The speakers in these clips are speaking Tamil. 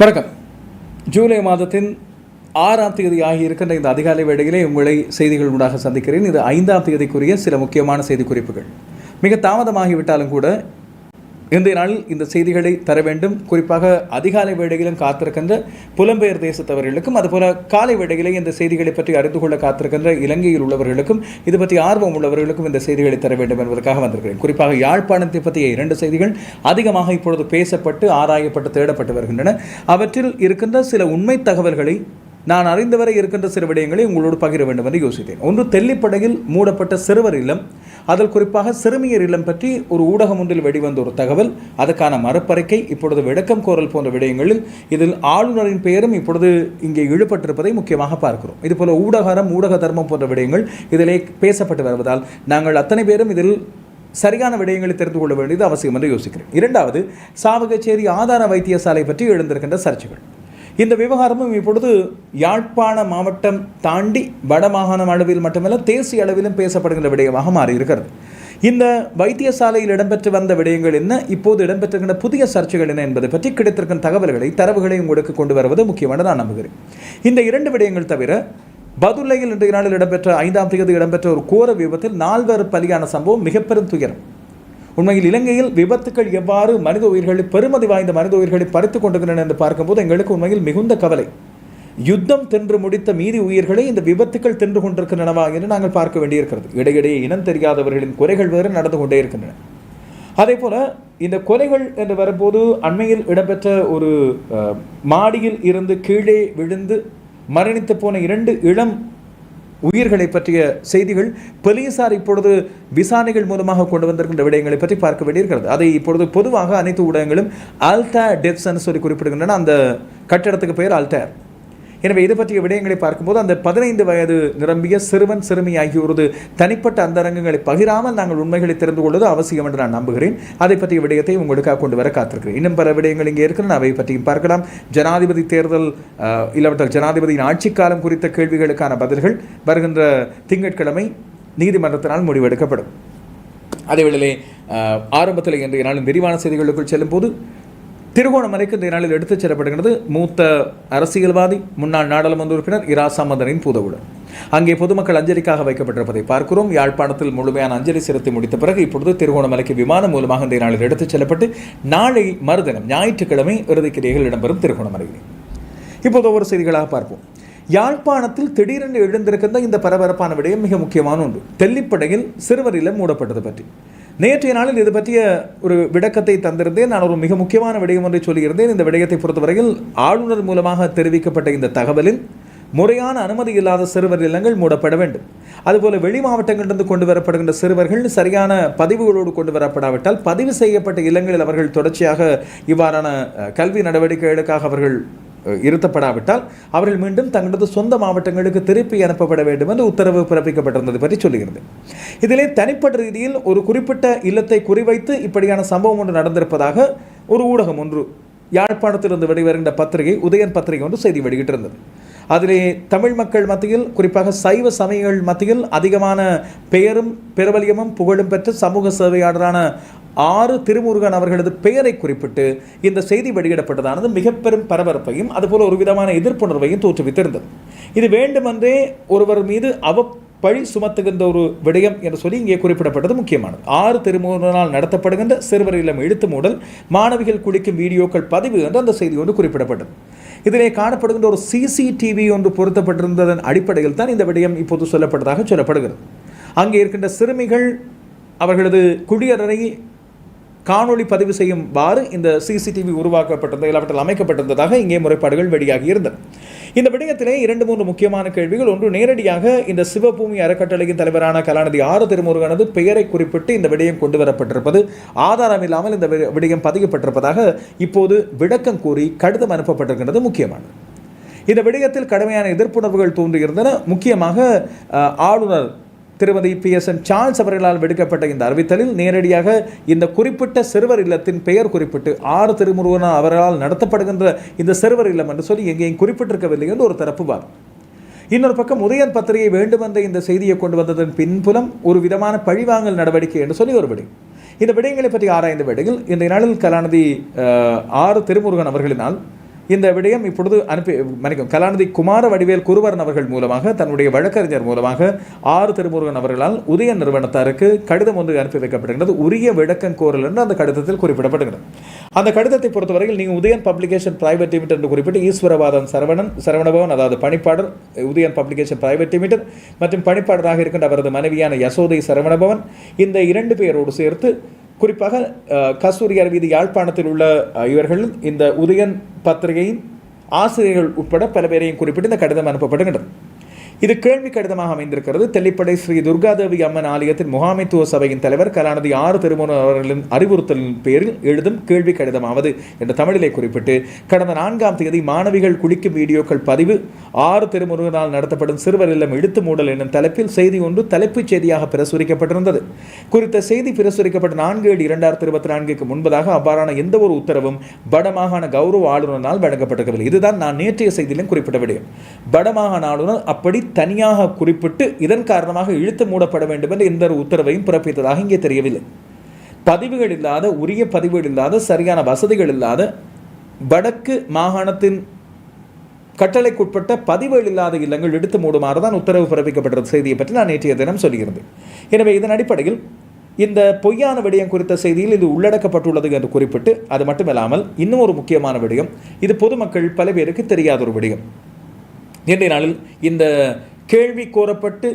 வணக்கம். ஜூலை மாதத்தின் ஆறாம் தேதி ஆகியிருக்கின்ற இந்த அதிகாலை வேளையிலே உங்களை செய்திகள் ஊடாக சந்திக்கிறேன். இது ஐந்தாம் தேதிக்குரிய சில முக்கியமான செய்தி குறிப்புகள் மிக தாமதமாகிவிட்டாலும் கூட இன்றைய நாளில் இந்த செய்திகளை தர வேண்டும். குறிப்பாக அதிகாலை வேளையிலும் காத்திருக்கின்ற புலம்பெயர் தேசத்தவர்களுக்கும் அதுபோல காலை வேளையிலே இந்த செய்திகளை பற்றி அறிந்து கொள்ள காத்திருக்கின்ற இலங்கையில் உள்ளவர்களுக்கும் இது பற்றி ஆர்வம் உள்ளவர்களுக்கும் இந்த செய்திகளை தர வேண்டும் என்பதற்காக வந்திருக்கிறேன். குறிப்பாக யாழ்ப்பாணத்தை பற்றிய இரண்டு செய்திகள் அதிகமாக இப்பொழுது பேசப்பட்டு ஆராயப்பட்டு தேடப்பட்டு வருகின்றன. அவற்றில் இருக்கின்ற சில உண்மை தகவல்களை நான் அறிந்தவரை இருக்கின்ற சில விடயங்களை உங்களோடு பகிர வேண்டும் என்று யோசித்தேன். ஒன்று தெல்லிப்படையில் மூடப்பட்ட சிறுவர் இல்லம். அதில் குறிப்பாக சிறுமியர் இல்லம் பற்றி ஒரு ஊடகம் ஒன்றில் வெளிவந்த ஒரு தகவல். அதற்கான மறுப்பறிக்கை இப்பொழுது விளக்கம் கோரல் போன்ற விடயங்களில் இதில் ஆளுநரின் பெயரும் இப்பொழுது இங்கே இழுபட்டிருப்பதை முக்கியமாக பார்க்கிறோம். இதுபோல ஊடகாரம் ஊடக தர்மம் போன்ற விடயங்கள் இதிலே பேசப்பட்டு வருவதால் நாங்கள் அத்தனை பேரும் இதில் சரியான விடயங்களை தெரிந்து கொள்ள வேண்டியது அவசியம் என்று யோசிக்கிறேன். இரண்டாவது சாவகச்சேரி ஆதார வைத்தியசாலை பற்றி எழுந்திருக்கின்ற சர்ச்சைகள். இந்த விவகாரமும் இப்பொழுது யாழ்ப்பாண மாவட்டம் தாண்டி வடமாகாணம் அளவில் மட்டுமல்ல தேசிய அளவிலும் பேசப்படுகின்ற விடயமாக மாறியிருக்கிறது. இந்த வைத்தியசாலையில் இடம்பெற்று வந்த விடயங்கள் என்ன? இப்போது இடம்பெற்றிருக்கின்ற புதிய சர்ச்சைகள் என்ன என்பதை பற்றி கிடைத்திருக்கின்ற தகவல்களை தரவுகளை உங்களுக்கு கொண்டு வருவது முக்கியமான நான் நம்புகிறேன். இந்த இரண்டு விடயங்கள் தவிர பதுல்லையில் இன்றைய நாளில் இடம்பெற்ற ஐந்தாம் தேதி இடம்பெற்ற ஒரு கோர விபத்தில் நால்வர் பலியான சம்பவம் மிகப்பெரும் துயரம். உண்மையில் இலங்கையில் விபத்துக்கள் எவ்வாறு மனித உயிர்களை பெருமதி வாய்ந்த மனித உயிர்களை பறித்துக் கொண்டிருக்கின்றன என்று பார்க்கும்போது எங்களுக்கு உண்மையில் மிகுந்த கவலை. யுத்தம் தின்று முடித்த மீதி உயிர்களை இந்த விபத்துக்கள் தின்று கொண்டிருக்கின்றனவா என்று நாங்கள் பார்க்க வேண்டியிருக்கிறது. இடையிடையே இனம் தெரியாதவர்களின் குறைகள் வேறு நடந்து கொண்டே இருக்கின்றன. அதே போல இந்த கொலைகள் என்று வரும்போது அண்மையில் இடம்பெற்ற ஒரு மாடியில் இருந்து கீழே விழுந்து மரணித்து போன இரண்டு இளம் உயிர்களை பற்றிய செய்திகள் போலீசார் இப்பொழுது விசாரணைகள் மூலமாக கொண்டு வந்திருக்கின்ற விடயங்களை பற்றி பார்க்க வேண்டியிருக்கிறது. அதை இப்பொழுது பொதுவாக அனைத்து ஊடகங்களும் ஆல்டா டெப்ஸ்ன்னு சொல்லி குறிப்பிடுகின்றன. அந்த கட்டடத்துக்கு பெயர் ஆல்டர் எனவே இது பற்றிய விடயங்களை பார்க்கும்போது அந்த பதினைந்து வயது நிரம்பிய சிறுவன் சிறுமி ஆகியோரது தனிப்பட்ட அந்தரங்கங்களை பகிராமல் நாங்கள் உண்மைகளை தெரிந்து கொள்வது அவசியம் என்று நான் நம்புகிறேன். அதை பற்றிய விடயத்தை உங்களுக்காக கொண்டு வர காத்திருக்கிறேன். இன்னும் பல விடயங்கள் இங்கே இருக்கின்றன. அவை பற்றியும் பார்க்கலாம். ஜனாதிபதி தேர்தல் அஹ், இல்லாவிட்டால் ஜனாதிபதியின் ஆட்சிக்காலம் குறித்த கேள்விகளுக்கான பதில்கள் வருகின்ற திங்கட்கிழமை நீதிமன்றத்தினால் முடிவெடுக்கப்படும். அதேவேளையிலே ஆரம்பத்தில் இன்றைய நாளின் விரிவான செய்திகளுக்குள் செல்லும்போது திருகோணமலைக்கு இந்த நாளில் எடுத்துச் செல்லப்படுகிறது மூத்த அரசியல்வாதி முன்னாள் நாடாளுமன்ற உறுப்பினர் இரா சம்பந்தனின் பூதவுடன். அங்கே பொதுமக்கள் அஞ்சலிக்காக வைக்கப்பட்டிருப்பதை பார்க்கிறோம். யாழ்ப்பாணத்தில் முழுமையான அஞ்சலி செலுத்தி முடித்த பிறகு இப்பொழுது திருகோணமலைக்கு விமானம் மூலமாக இந்த நாளில் எடுத்துச் செல்லப்பட்டு நாளை மறுதினம் ஞாயிற்றுக்கிழமை இறுதிக்கிரைகள் இடம்பெறும் திருகோணமலையில். இப்போது ஒவ்வொரு செய்திகளாக பார்ப்போம். யாழ்ப்பாணத்தில் திடீரென்று எழுந்திருக்கின்ற இந்த பரபரப்பான விடயம் மிக முக்கியமான ஒன்று. தெல்லிப்படையில் சிறுவர் மூடப்பட்டது பற்றி. நேற்றைய நாளில் இது பற்றிய ஒரு விளக்கத்தை தந்திருந்தேன். நான் ஒரு மிக முக்கியமான விடயம் ஒன்றை சொல்லியிருந்தேன். இந்த விடயத்தை பொறுத்தவரையில் ஆளுநர் மூலமாக தெரிவிக்கப்பட்ட இந்த தகவலில் முறையான அனுமதி இல்லாத சிறுவர் இல்லங்கள் மூடப்பட வேண்டும். அதுபோல வெளி மாவட்டங்களிலிருந்து கொண்டு வரப்படுகின்ற சிறுவர்கள் சரியான பதிவுகளோடு கொண்டு வரப்படாவிட்டால் பதிவு செய்யப்பட்ட இல்லங்களில் அவர்கள் தொடர்ச்சியாக இவ்வாறான கல்வி நடவடிக்கைகளுக்காக அவர்கள் இருத்தப்படாவிட்டால் அவர்கள் மீண்டும் தங்களது சொந்த மாவட்டங்களுக்கு திருப்பி அனுப்பப்பட வேண்டும் என்று உத்தரவு பிறப்பிக்கப்பட்டிருந்தது பற்றி சொல்லுகிறது. இதிலே தனிப்பட்ட ரீதியில் ஒரு குறிப்பிட்ட இல்லத்தை குறிவைத்து இப்படியான சம்பவம் ஒன்று நடந்திருப்பதாக ஒரு ஊடகம் ஒன்று யாழ்ப்பாணத்திலிருந்து வெளிவருகின்ற பத்திரிகை உதயன் பத்திரிகை ஒன்று செய்தி வெளியிட்டிருந்தது. அதிலே தமிழ் மக்கள் மத்தியில் குறிப்பாக சைவ சமயங்கள் மத்தியில் அதிகமான பெயரும் பிரபலியமும் புகழும் பெற்ற சமூக சேவையாளரான ஆறு திருமுருகன் அவர்களது பெயரை குறிப்பிட்டு இந்த செய்தி வெளியிடப்பட்டதானது மிக பெரும் பரபரப்பையும் அதுபோல ஒரு விதமான எதிர்ப்புணர்வையும் தோற்றுவித்திருந்தது. இது வேண்டுமென்றே ஒருவர் மீது அவ பழி சுமத்துகின்ற ஒரு விடயம் என்று சொல்லி இங்கே குறிப்பிடப்பட்டது முக்கியமானது. ஆறு திருமுருகனால் நடத்தப்படுகின்ற சிறுவர் இல்லம் இழுத்து மூடல் மாணவிகள் குளிக்கும் வீடியோக்கள் பதிவு என்று அந்த செய்தி ஒன்று குறிப்பிடப்பட்டது. இதிலே காணப்படுகின்ற ஒரு சிசிடிவி ஒன்று பொருத்தப்பட்டிருந்ததன் அடிப்படையில் தான் இந்த விடயம் இப்போது சொல்லப்பட்டதாக சொல்லப்படுகிறது. அங்கே இருக்கின்ற சிறுமிகள் அவர்களது குடியரனை காணொளி பதிவு செய்யும்வாறு இந்த சிசிடிவி உருவாக்கப்பட்டிருந்த இல்லாவற்றில் அமைக்கப்பட்டிருந்ததாக இங்கே முறைப்பாடுகள் வெளியாகி இருந்தன. இந்த விடயத்திலே இரண்டு மூன்று முக்கியமான கேள்விகள். ஒன்று நேரடியாக இந்த சிவபூமி அறக்கட்டளையின் தலைவரான கலாநிதி ஆறு திருமுருகனது பெயரை குறிப்பிட்டு இந்த விடயம் கொண்டு வரப்பட்டிருப்பது ஆதாரம் இல்லாமல் இந்த வி- விடயம் பதியப்பட்டிருப்பதாக இப்போது விளக்கம் கூறி கடிதம் அனுப்பப்பட்டிருக்கின்றது முக்கியமானது. இந்த விடயத்தில் கடுமையான எதிர்ப்புணர்வுகள் தோன்றியிருந்தன. முக்கியமாக ஆளுநர் திருமதி பி எஸ் என் சார்ல்ஸ் அவர்களால் விடுக்கப்பட்ட இந்த அறிவித்தலில் நேரடியாக இந்த குறிப்பிட்ட சிறுவர் இல்லத்தின் பெயர் குறிப்பிட்டு ஆறு திருமுருகன் அவர்களால் நடத்தப்படுகின்ற இந்த சிறுவர் இல்லம் என்று சொல்லி எங்கேயும் குறிப்பிட்டிருக்கவில்லை என்று ஒரு தரப்பு வாதம் இன்னொரு பக்கம் உதயன் பத்திரிகை வேண்டுமென்ற இந்த செய்தியை கொண்டு வந்ததன் பின்புலம் ஒரு விதமான பழிவாங்கல் நடவடிக்கை என்று சொல்லி ஒரு விடயம் இந்த விடயங்களை பற்றி ஆராய்ந்த விடையில் இந்த நாளில் கலாநிதி அஹ், ஆறு திருமுருகன் அவர்களினால் இந்த விடயம் இப்பொழுது அனுப்பி மன்னிக்கும் கலாநிதி குமார வடிவேல் குருவரன் அவர்கள் மூலமாக தன்னுடைய வழக்கறிஞர் மூலமாக ஆறு திருமுருகன் அவர்களால் உதய நிறுவனத்தாருக்கு கடிதம் ஒன்று அனுப்பி வைக்கப்படுகிறது உரிய விளக்கம் கோரல் என்று அந்த கடிதத்தில் குறிப்பிடப்படுகிறது. அந்த கடிதத்தை பொறுத்தவரையில் நீங்கள் உதயன் பப்ளிகேஷன் பிரைவேட் லிமிடெட் என்று குறிப்பிட்டு ஈஸ்வரவாதன் சரவணன் சரவணபவன் அதாவது பணிப்பாளர் உதயன் பப்ளிகேஷன் பிரைவேட் லிமிடெட் மற்றும் பணிப்பாளராக இருக்கின்ற அவரது மனைவியான யசோதை சரவணபவன் இந்த இரண்டு பேரோடு சேர்த்து குறிப்பாக கஸ்தூரி அரவிதி யாழ்ப்பாணத்தில் உள்ள இவர்கள் இந்த உதயன் பத்திரிகையின் ஆசிரியர்கள் உட்பட பல பேரையும் குறிப்பிட்டு இந்த கடிதம் அனுப்பப்படுகின்றது. இது கேள்வி கடிதமாக அமைந்திருக்கிறது. தெல்லிப்படை ஸ்ரீ துர்காதேவி அம்மன் ஆலயத்தின் முகாமைத்துவ சபையின் தலைவர் கலாநிதி ஆறு திருமணம் அவர்களின் அறிவுறுத்தலின் பேரில் எழுதும் கேள்வி கடிதமாவது என்ற தமிழிலே குறிப்பிட்டு கடந்த நான்காம் தேதி மாணவிகள் குளிக்கும் வீடியோக்கள் பதிவு ஆறு திருமுருகனால் நடத்தப்படும் சிறுவர் இல்லம் இழுத்து மூடல் என்னும் தலைப்பில் செய்தி ஒன்று தலைப்புச் செய்தியாக பிரசுரிக்கப்பட்டிருந்தது. குறித்த செய்தி பிரசுரிக்கப்பட்ட நான்கு ஏழு இரண்டாயிரத்தி இருபத்தி நான்குக்கு முன்பதாக அவ்வாறான எந்த ஒரு உத்தரவும் வடமாகாண கௌரவ ஆளுநரால் வழங்கப்பட்டிருக்கவில்லை. இதுதான் நான் நேற்றைய செய்தியிலும் குறிப்பிட்ட விடயம். வடமாகாண ஆளுநர் அப்படி தனியாக குறிப்பிட்டு இதன் காரணமாக இழுத்து மூடப்பட வேண்டும் என்று எந்த ஒரு உத்தரவையும் பிறப்பித்ததாக இங்கே தெரியவில்லை. பதிவுகள் இல்லாத உரிய பதிவுகள் இல்லாத சரியான வசதிகள் இல்லாத வடக்கு மாகாணத்தின் கட்டளைக்குட்பட்ட பதிவுகள் இல்லாத இல்லங்கள் இழுத்து மூடுமாறு தான் உத்தரவு பிறப்பிக்கப்பட்ட செய்தியை பற்றி நான் நேற்றைய தினம் சொல்லியிருந்தேன். எனவே இதன் அடிப்படையில் இந்த பொய்யான விடயம் குறித்த செய்தியில் இது உள்ளடக்கப்பட்டுள்ளது என்று குறிப்பிட்டு அது மட்டுமில்லாமல் இன்னும் ஒரு முக்கியமான விடயம் இது பொதுமக்கள் பல பேருக்கு தெரியாத ஒரு விடயம். இன்றைய நாளில் இந்த கேள்வி கோரப்பட்டு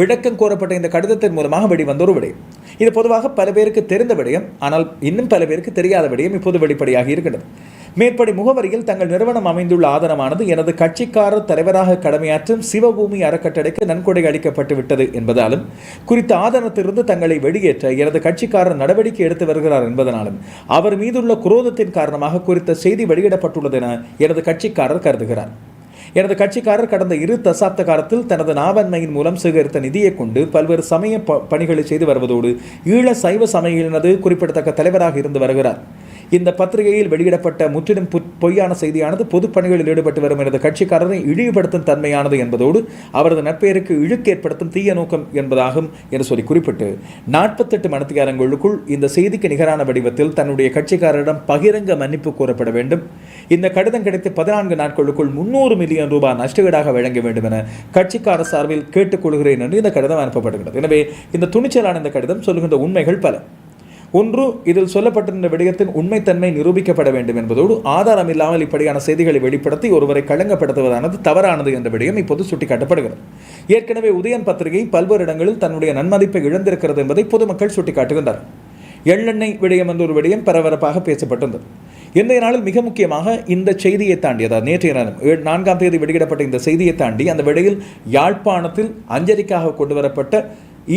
விளக்கம் கோரப்பட்ட இந்த கடிதத்தின் மூலமாக வெளிவந்த ஒரு விடயம். இது பொதுவாக பல பேருக்கு தெரிந்த விடயம் ஆனால் இன்னும் பல பேருக்கு தெரியாத விடயம் இப்போது வெளிப்படையாக இருக்கின்றது. மேற்படி முகவரியில் தங்கள் நிறுவனம் அமைந்துள்ள ஆதனமானது எனது கட்சிக்காரர் தலைவராக கடமையாற்றும் சிவபூமி அறக்கட்டளைக்கு நன்கொடை அளிக்கப்பட்டு விட்டது என்பதாலும் குறித்த ஆதாரத்திலிருந்து தங்களை வெளியேற்ற எனது கட்சிக்காரர் நடவடிக்கை எடுத்து வருகிறார் என்பதனாலும் அவர் மீதுள்ள குரோதத்தின் காரணமாக குறித்த செய்தி வெளியிடப்பட்டுள்ளது என எனது கட்சிக்காரர் கருதுகிறார். எனது கட்சிக்காரர் கடந்த இரு தசாப்த காலத்தில் தனது நாவன்மையின் மூலம் சேகரித்த நிதியை கொண்டு பல்வேறு சமய ப- பணிகளை செய்து வருவதோடு ஈழ சைவ சமயினது குறிப்பிடத்தக்க தலைவராக இருந்து வருகிறார். இந்த பத்திரிகையில் வெளியிடப்பட்ட முற்றிலும் பொய்யான செய்தியானது பொதுப் பணிகளில் ஈடுபட்டு வரும் எனது கட்சிக்காரரை இழிவுபடுத்தும் தன்மையானது என்பதோடு அவரது நட்பெயருக்கு இழுக்கு ஏற்படுத்தும் தீய நோக்கம் என்பதாகும் என்று சொல்லி குறிப்பிட்டு நாற்பத்தெட்டு மனத்திகாரங்களுக்குள் இந்த செய்திக்கு நிகரான வடிவத்தில் தன்னுடைய கட்சிக்காரரிடம் பகிரங்க மன்னிப்பு கோரப்பட வேண்டும். இந்த கடிதம் கிடைத்து பதினான்கு நாட்களுக்குள் முன்னூறு மில்லியன் ரூபாய் நஷ்டஈடாக வழங்க வேண்டும் என கட்சிக்காரர் சார்பில் கேட்டுக்கொள்கிறேன் என்று இந்த கடிதம் அனுப்பப்படுகிறது. எனவே இந்த துணிச்சலான இந்த கடிதம் சொல்லுகின்ற உண்மைகள் பல. ஒன்று இதில் சொல்லப்பட்டிருந்த விடயத்தின் உண்மைத்தன்மை நிரூபிக்கப்பட வேண்டும் என்பதோடு ஆதாரம் இல்லாமல் இப்படியான செய்திகளை வெளிப்படுத்தி ஒருவரை களங்கப்படுத்துவதானது தவறானது என்ற விடயம் இப்போது சுட்டிக்காட்டப்படுகிறது. ஏற்கனவே உதயன் பத்திரிகை பல்வேறு இடங்களில் தன்னுடைய நன்மதிப்பை இழந்திருக்கிறது என்பதை பொதுமக்கள் சுட்டிக்காட்டுகின்றனர். எள்ளெண்ணெய் விடயம் என்ற ஒரு விடயம் பரபரப்பாக பேசப்பட்டிருந்தது. இன்றைய நாளில் மிக முக்கியமாக இந்த செய்தியை தாண்டி அதாவது நேற்றைய நாளும் நான்காம் தேதி வெளியிடப்பட்ட இந்த செய்தியை தாண்டி அந்த விடையில் யாழ்ப்பாணத்தில் அஞ்சலிக்காக கொண்டு வரப்பட்ட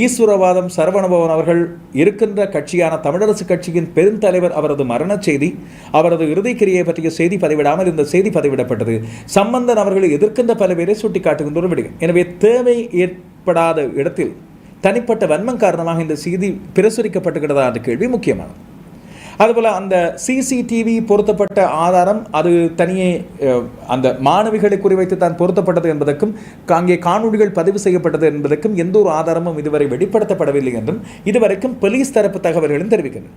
ஈஸ்வரவாதம் சரவணபவன் அவர்கள் இருக்கின்ற கட்சியான தமிழரசு கட்சியின் பெருந்தலைவர் அவரது மரணச் செய்தி அவரது இறுதிக்கிரியை பற்றிய செய்தி பதிவிடாமல் இந்த செய்தி பதிவிடப்பட்டது. சம்பந்தன் அவர்கள் எதிர்க்கின்ற பல பேரை சுட்டிக்காட்டுகின்ற ஒரு விடயம் எனவே தேவை ஏற்படாத இடத்தில் தனிப்பட்ட வன்மம் காரணமாக இந்த செய்தி பிரசுரிக்கப்பட்டுகிறதா என்ற கேள்வி முக்கியமானது. அதுபோல் அந்த சிசிடிவி பொருத்தப்பட்ட ஆதாரம் அது தனியே அந்த மாணவிகளை குறிவைத்து தான் பொருத்தப்பட்டது என்பதற்கும் அங்கே காணொளிகள் பதிவு செய்யப்பட்டது என்பதற்கும் எந்த ஒரு ஆதாரமும் இதுவரை வெளிப்படுத்தப்படவில்லை என்றும் இதுவரைக்கும் போலீஸ் தரப்பு தகவல்களும் தெரிவிக்கின்றன.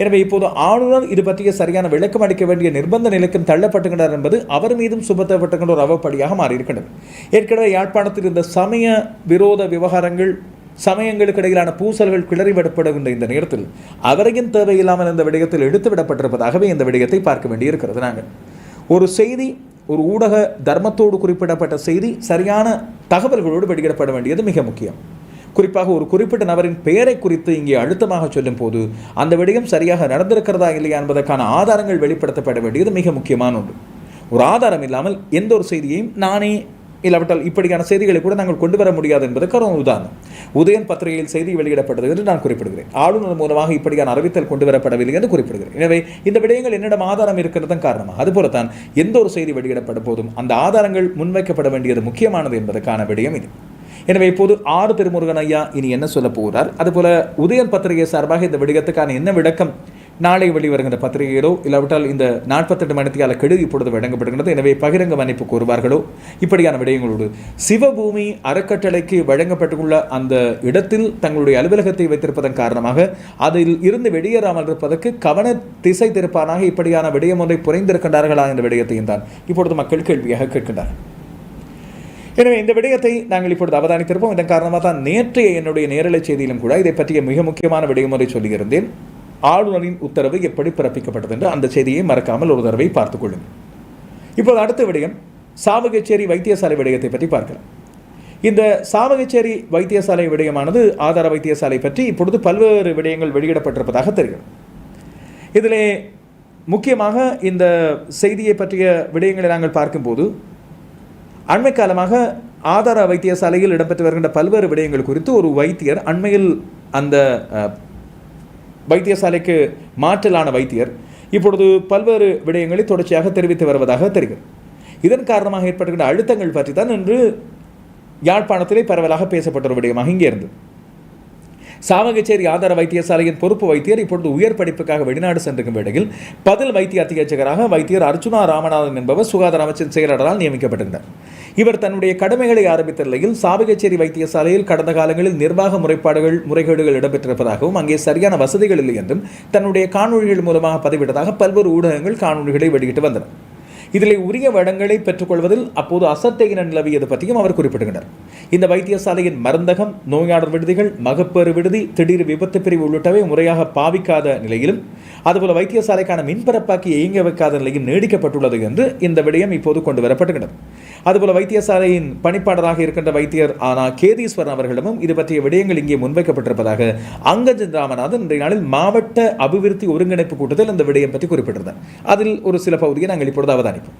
எனவே இப்போது ஆளுநர் இது பற்றிய சரியான விளக்கம் அளிக்க வேண்டிய நிர்பந்த நிலைக்கும் தள்ளப்பட்டுகிறார் என்பது அவர் மீதும் சுமத்தப்பட்டுகின்ற ஒரு அவப்படியாக மாறியிருக்கின்றது. ஏற்கனவே யாழ்ப்பாணத்தில் இந்த சமய விரோத விவகாரங்கள் சமயங்களுக்கு இடையிலான பூசல்கள் கிளறிவிடப்படுகின்ற இந்த நேரத்தில் அவரையும் தேவையில்லாமல் இந்த விடயத்தில் எடுத்து விடப்பட்டிருப்பதாகவே இந்த விடயத்தை பார்க்க வேண்டியிருக்கிறது. நாங்கள் ஒரு செய்தி ஒரு ஊடக தர்மத்தோடு குறிப்பிடப்பட்ட செய்தி சரியான தகவல்களோடு வெளியிடப்பட வேண்டியது மிக முக்கியம். குறிப்பாக ஒரு குறிப்பிட்ட நபரின் பெயரை குறித்து இங்கே அழுத்தமாக சொல்லும் போது அந்த விடயம் சரியாக நடந்திருக்கிறதா இல்லையா என்பதற்கான ஆதாரங்கள் வெளிப்படுத்தப்பட வேண்டியது மிக முக்கியமான ஒன்று. ஒரு ஆதாரம் இல்லாமல் எந்த ஒரு செய்தியையும் நானே இல்லாவிட்டால் இப்படியான செய்திகளை கூட நாங்கள் கொண்டு வர முடியாது என்பதற்கு ஒரு உதாரணம் உதயன் பத்திரிகையில் செய்தி வெளியிடப்பட்டது என்று நான் குறிப்பிடுகிறேன். ஆளுநர் மூலமாக இப்படியான அறிவித்தல் கொண்டு வரப்படவில்லை என்று குறிப்பிடுகிறேன். எனவே இந்த விடயங்கள் என்னிடம் ஆதாரம் இருக்கிறதன் காரணமாக. அதுபோலத்தான் எந்த ஒரு செய்தி வெளியிடப்படும் போதும் அந்த ஆதாரங்கள் முன்வைக்கப்பட வேண்டியது முக்கியமானது என்பதற்கான விடயம் இது. எனவே இப்போது ஆறு திருமுருகன் ஐயா இனி என்ன சொல்ல போகிறார்? அதுபோல உதயன் பத்திரிகை சார்பாக இந்த விடயத்துக்கான என்ன விளக்கம் நாளை வெளிவருகின்ற பத்திரிகைகளோ இல்லாவிட்டால் இந்த நாற்பத்தெட்டு மணித்தியால கெடு இப்பொழுது வழங்கப்படுகிறது எனவே பகிரங்க மன்னிப்பு கோருவார்களோ? இப்படியான விடயங்களோடு சிவபூமி அறக்கட்டளைக்கு வழங்கப்பட்டுள்ள அந்த இடத்தில் தங்களுடைய அலுவலகத்தை வைத்திருப்பதன் காரணமாக அதில் இருந்து வெளியேறாமல் இருப்பதற்கு கவன திசை திருப்பானாக இப்படியான விடயம் ஒன்றை புரிந்திருக்கின்றார்களா என்ற விடயத்தையும் தான் இப்பொழுது மக்கள் கேள்வியாக கேட்கின்றார்கள். எனவே இந்த விடயத்தை நாங்கள் இப்பொழுது அவதானித்திருப்போம். இதன் காரணமாக தான் நேற்றைய என்னுடைய நேரலை செய்தியிலும் கூட இதை பற்றிய மிக முக்கியமான விடயம் ஒன்றை சொல்லியிருந்தேன். ஆளுநரின் உத்தரவு எப்படி பிறப்பிக்கப்பட்டது என்று அந்த செய்தியை மறக்காமல் ஒரு தடவை பார்த்துக் கொள்ளுங்கள். இப்போது அடுத்த விடயம் சாவகச்சேரி வைத்தியசாலை விடயத்தை பற்றி பார்க்கலாம். இந்த சாவகச்சேரி வைத்தியசாலை விடயமானது ஆதார வைத்தியசாலை பற்றி இப்பொழுது பல்வேறு விடயங்கள் வெளியிடப்பட்டிருப்பதாக தெரிகிறது. இதிலே முக்கியமாக இந்த செய்தியை பற்றிய விடயங்களை நாங்கள் பார்க்கும்போது அண்மை காலமாக ஆதார வைத்தியசாலையில் இடம்பெற்று வருகின்ற பல்வேறு விடயங்கள் குறித்து ஒரு வைத்தியர் அண்மையில் அந்த வைத்தியசாலைக்கு மாற்றலான வைத்தியர் இப்பொழுது பல்வேறு விடயங்களை தொடர்ச்சியாக தெரிவித்து வருவதாக தெரிகிறது. இதன் காரணமாக ஏற்பட்டுகின்ற அழுத்தங்கள் பற்றி தான் இன்று யாழ்ப்பாணத்திலே பரவலாக பேசப்பட்ட ஒரு விடயமாக இங்கே இருந்தது. சாவகச்சேரி ஆதார வைத்தியசாலையின் பொறுப்பு வைத்தியர் இப்பொழுது உயர் படிப்புக்காக வெளிநாடு சென்றிருக்கும் வேளையில் பதில் வைத்திய அத்தியட்சகராக வைத்தியர் அர்ஜுனா ராமநாதன் என்பவர் சுகாதார அமைச்சின் செயலாளரால் நியமிக்கப்பட்டிருந்தார். இவர் தன்னுடைய கடமைகளை ஆரம்பித்த நிலையில் சாவகச்சேரி வைத்தியசாலையில் கடந்த காலங்களில் நிர்வாக முறைப்பாடுகள் முறைகேடுகள் இடம்பெற்றிருப்பதாகவும் அங்கே சரியான வசதிகள் இல்லை என்றும் தன்னுடைய காணொலிகள் மூலமாக பதிவிட்டதாக பல்வேறு ஊடகங்கள் காணொளிகளை வெளியிட்டு வந்தன. இதில் உரிய வடங்களை பெற்றுக்கொள்வதில் அப்போது அசட்டையின நிலவியது பற்றியும் அவர் குறிப்பிடுகிறார் இந்த வைத்தியசாலையின் மருந்தகம் நோயாளர் விடுதிகள் மகப்பேறு விடுதி திடீர் விபத்து பிரிவு உள்ளிட்டவை முறையாக பாவிக்காத நிலையிலும் அதுபோல வைத்தியசாலைக்கான மின்பரப்பாக்கி இயங்க வைக்காத நிலையும் நீடிக்கப்பட்டுள்ளது என்று இந்த விடயம் இப்போது கொண்டு வரப்படுகிறது அதுபோல வைத்தியசாலையின் பணிப்பாளராக இருக்கின்ற வைத்தியர் ஆனா கேதீஸ்வரன் அவர்களிடமும் இது பற்றிய விடயங்கள் இங்கே முன்வைக்கப்பட்டிருப்பதாக அங்கஜன் ராமநாதன் இன்றைய நாளில் மாவட்ட அபிவிருத்தி ஒருங்கிணைப்பு கூட்டத்தில் இந்த விடயம் பற்றி குறிப்பிட்டிருந்தார். அதில் ஒரு சில பகுதியை நாங்கள் இப்பொழுது அவதானிப்போம்.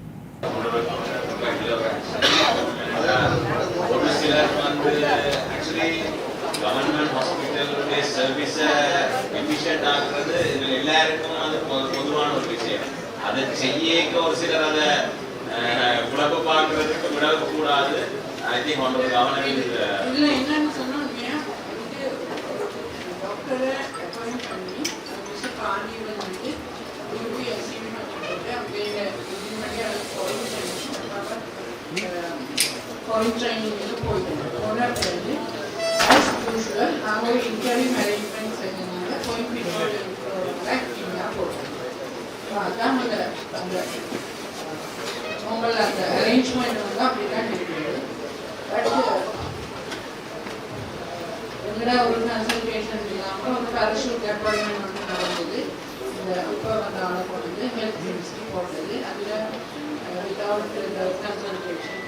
ஐ திங்க் ஒன் கவர்மெண்ட் என்னன்னு சொன்னாங்க டாக்டரை அப்பாயிண்ட் பண்ணி மிஸ்டர் வந்து டியூட்டி அசைன் பண்ணிட்டு அப்படியே முன்னாடியே கால் ட்ரைனிங் போயிட்டு போன பிறகு யூஸ்வல் அவங்க இன்டர்வியூ மேனேஜ்மெண்ட் செஞ்சதுனால போய் ஆக்டிங்காக அதான் அந்த அந்த உங்களை அந்த அரேஞ்ச்மெண்ட் வந்து அப்படிதான் இருக்குது. பட் எங்கடா ஒரு கன்சல்டேஷன் இல்லாமல் ஒரு பேரஷூட் அப்பாயின்மெண்ட் வந்து நடந்தது இந்த இப்போ வந்து ஆளை போட்டது ஹெல்த் மினிஸ்ட்ரி போட்டது அதில் without consultation